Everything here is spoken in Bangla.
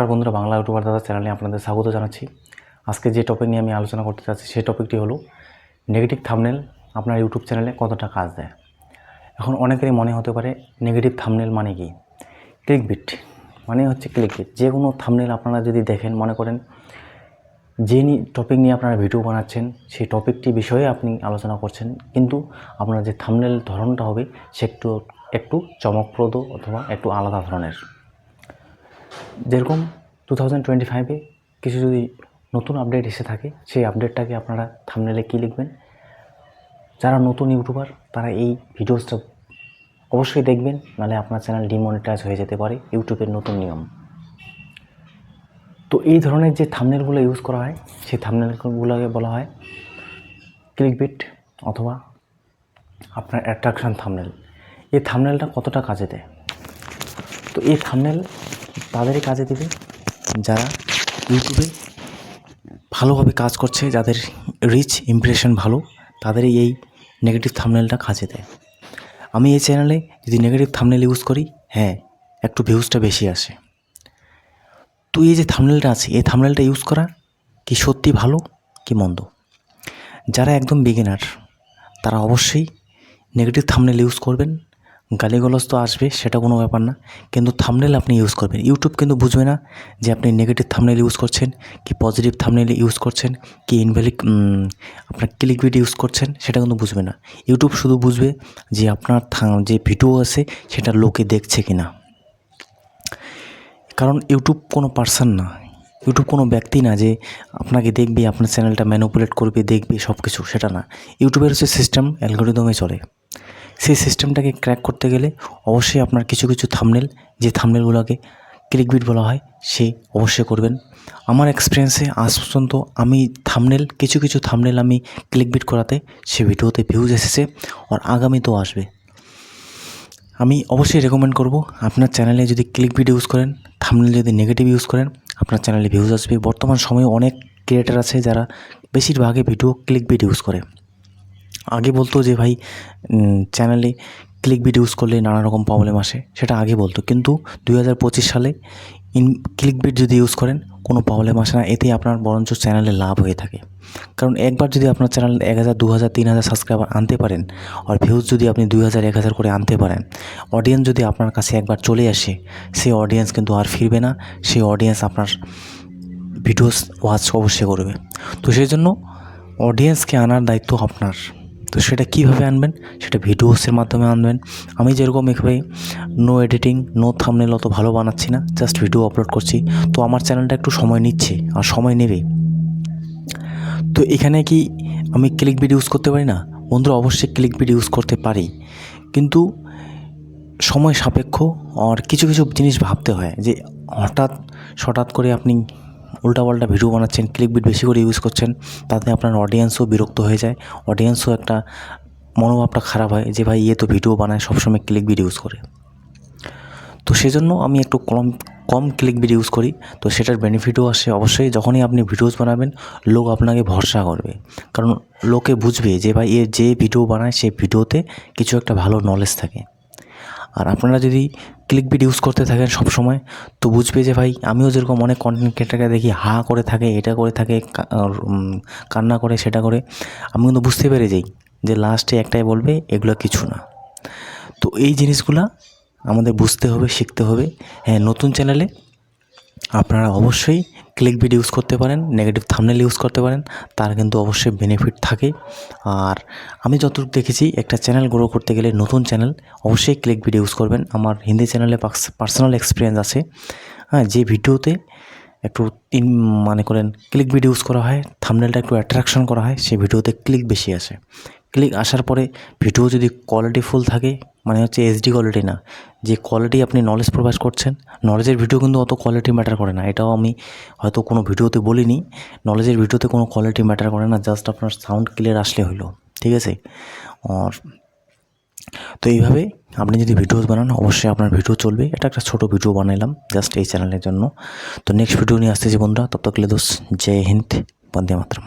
নমস্কার বন্ধুরা, বাংলা ইউটিউবার দাদা চ্যানেলে আপনাদের স্বাগত জানাচ্ছি। আজকে যে টপিক নিয়ে আমি আলোচনা করতে চাচ্ছি সেই টপিকটি হলো নেগেটিভ থামনেল আপনার ইউটিউব চ্যানেলে কতটা কাজ দেয়? এখন অনেকেরই মনে হতে পারে নেগেটিভ থামনেল মানে কি? ক্লিক বিট মানে হচ্ছে ক্লিক বিট যে কোনো থামনেল আপনারা যদি দেখেন, মনে করেন যে টপিক নিয়ে আপনারা ভিডিও বানাচ্ছেন, সেই টপিকটি বিষয়ে আপনি আলোচনা করছেন, কিন্তু আপনার যে থামনেল ধরনটা হবে, সে একটু একটু চমকপ্রদ অথবা একটু আলাদা ধরনের। যেরকম টু থাউজেন্ড টোয়েন্টি ফাইভে কিছু যদি নতুন আপডেট এসে থাকে, সেই আপডেটটাকে আপনারা থামনেলে কী লিখবেন? যারা নতুন ইউটিউবার, তারা এই ভিডিওসটা অবশ্যই দেখবেন, নাহলে আপনার চ্যানেল ডিমনিটাইজ হয়ে যেতে পারে ইউটিউবের নতুন নিয়ম। তো এই ধরনের যে থামনেলগুলো ইউজ করা হয়, সেই থামনেলগুলোকে বলা হয় ক্লিকবিট অথবা আপনার অ্যাট্রাকশান থামনেল এই থামনেলটা কতটা কাজে দেয়? তো এই থামনেল তাদেরই কাজে দেবে, যারা ইউটিউবে ভালোভাবে কাজ করছে, যাদের রিচ ইমপ্রেশন ভালো, তাদেরই এই নেগেটিভ থামনেলটা কাজে দেয়। আমি এই চ্যানেলে যদি নেগেটিভ থামনেল ইউজ করি হ্যাঁ একটু ভিউজটা বেশি আসে। তো এই যে থামনেলটা আছে, এই থামনেলটা ইউজ করা কি সত্যি ভালো, কি মন্দ? যারা একদম বিগিনার তারা অবশ্যই নেগেটিভ থামনেল ইউজ করবেন। গালিগালাজ তো আসবে, সেটা কোনো ব্যাপার না। কিন্তু থামনেল আপনি ইউজ করবেন। ইউটিউব কিন্তু বুঝবে না যে আপনি নেগেটিভ থামনেল ইউজ করছেন, কি পজিটিভ থামনেল ইউজ করছেন, কি ইনভ্যালিড আপনার ক্লিক ভিডিও ইউজ করছেন, সেটা কিন্তু বুঝবে না। ইউটিউব শুধু বুঝবে যে আপনার যে ভিডিও আছে, সেটা লোকে দেখছে কি না কারণ ইউটিউব কোনো পার্সন না। ইউটিউব কোনো ব্যক্তি না যে আপনাকে দেখবে, আপনার চ্যানেলটা ম্যানুপুলেট করবে, দেখবে সব কিছু সেটা না। ইউটিউবের হচ্ছে সিস্টেম অ্যালগোরিদমে চলে। সেই সিস্টেমটাকে ক্র্যাক করতে গেলে অবশ্যই আপনার কিছু কিছু থামনেল যে থামনেলগুলোকে ক্লিকবিট বলা হয়, সে অবশ্যই করবেন। আমার এক্সপিরিয়েন্সে আজ পর্যন্ত আমি থামনেল কিছু কিছু থামনেল আমি ক্লিকবিট করাতে সে ভিডিওতে ভিউজ এসেছে আর আগামীতেও আসবে। আমি অবশ্যই রেকমেন্ড করব, আপনার চ্যানেলে যদি ক্লিক ভিডিও ইউজ করেন থামনেল যদি নেগেটিভ ইউজ করেন, আপনার চ্যানেলে ভিউজ আসবে। বর্তমান সময়ে অনেক ক্রিয়েটার আছে যারা বেশিরভাগই ভিডিও ক্লিক ভিডিও ইউজ করে। আগে বলতো যে ভাই চ্যানেলে ক্লিক বিট ইউজ করলে নানা রকম প্রবলেম আসে, সেটা আগে বলতো। কিন্তু দুই হাজার পঁচিশ সালে ইন ক্লিক বিট যদি ইউজ করেন, কোনো প্রবলেম আসে না। এতে আপনার বরঞ্চ চ্যানেলে লাভ হয়ে থাকে। কারণ একবার যদি আপনার চ্যানেল এক হাজার, দু হাজার, তিন হাজার সাবস্ক্রাইবার আনতে পারেন, আর ভিউজ যদি আপনি দুই হাজার, এক হাজার করে আনতে পারেন অডিয়েন্স যদি আপনার কাছে একবার চলে আসে, সেই অডিয়েন্স কিন্তু আর ফিরবে না। সেই অডিয়েন্স আপনার ভিডিওস ওয়াচ অবশ্যই করবে। তো সেই জন্য অডিয়েন্সকে আনার দায়িত্ব আপনার। তো সেটা কীভাবে আনবেন? সেটা ভিডিওসের মাধ্যমে আনবেন। আমি যেরকম এভাবে নো এডিটিং নো থামনেল অত ভালো বানাচ্ছি না জাস্ট ভিডিও আপলোড করছি। তো আমার চ্যানেলটা একটু সময় নিচ্ছে, আর সময় নেবে। তো এখানে কি আমি ক্লিক বিড ইউজ করতে পারি না? বন্ধুরা, অবশ্যই ক্লিক বিড ইউজ করতে পারি। কিন্তু সময় সাপেক্ষ, আর কিছু কিছু জিনিস ভাবতে হয় যে হঠাৎ হঠাৎ করে আপনি উল্টাপাল্টা ভিডিও বানাচ্ছেন ক্লিক বিট বেশি করে ইউজ করছেন, তাতে আপনার অডিয়েন্সও বিরক্ত হয়ে যায়। অডিয়েন্সও একটা মনোভাবটা খারাপ হয় যে, ভাই ইয়ে তো ভিডিও বানায়, সবসময় ক্লিক বিট ইউজ করে। তো সেজন্য আমি একটু কম কম ক্লিক বিট ইউজ করি। তো সেটার বেনিফিটও আসে অবশ্যই, যখনই আপনি ভিডিওস বানাবেন, লোক আপনাকে ভরসা করবে। কারণ লোকে বুঝবে যে, ভাই, এ যে ভিডিও বানায় সেই ভিডিওতে কিছু একটা ভালো নলেজ থাকে। আর আপনারা যদি ক্লিক বিট ইউজ করতে থাকেন সব সময় তো বুঝবে যে ভাই, আমিও যেরকম অনেক কন্টেন্ট ক্রিয়েটারকে দেখি, হা করে থাকে, এটা করে থাকে কান্না করে, সেটা করে, আমি কিন্তু বুঝতে পেরে যাই যে লাস্টে একটাই বলবে, এগুলো কিছু না। তো এই জিনিসগুলা আমাদের বুঝতে হবে, শিখতে হবে। হ্যাঁ নতুন চ্যানেলে আপনারা অবশ্যই ক্লিক বিট ইউজ করতে পারেন নেগেটিভ থামনেল ইউজ করতে পারেন, তার কিন্তু অবশ্যই বেনিফিট থাকে। আর আমি যতটুকু দেখেছি, একটা চ্যানেল গ্রো করতে গেলে নতুন চ্যানেল অবশ্যই ক্লিক ভিডিও ইউজ করবেন। আমার হিন্দি চ্যানেলে পার্সোনাল এক্সপিরিয়েন্স আছে। হ্যাঁ যে ভিডিওতে একটু ইন মানে করেন ক্লিক ভিডিও ইউজ করা হয় থামনেলটা একটু অ্যাট্রাকশন করা হয় সেই ভিডিওতে ক্লিক বেশি আসে। ক্লিক আসার পরে ভিডিও যদি কোয়ালিটি ফুল থাকে মানে হচ্ছে এইচডি কোয়ালিটি না, যে কোয়ালিটি আপনি নলেজ প্রকাশ করছেন নলেজের ভিডিও কিন্তু অত কোয়ালিটি ম্যাটার করে না। এটাও আমি হয়তো কোনো ভিডিওতে বলিনি নলেজের ভিডিওতে কোনো কোয়ালিটি ম্যাটার করে না জাস্ট আপনার সাউন্ড ক্লিয়ার আসলে হলো ঠিক আছে? আর তো এইভাবে আপনি যদি ভিডিওস বানান, অবশ্যই আপনার ভিডিও চলবে। এটা একটা ছোটো ভিডিও বানাইলাম জাস্ট এই চ্যানেলের জন্য। তো নেক্সট ভিডিও নিয়ে আসতেছি বন্ধুরা তব তক লে জয় হিন্দ, বন্দে মাতরম।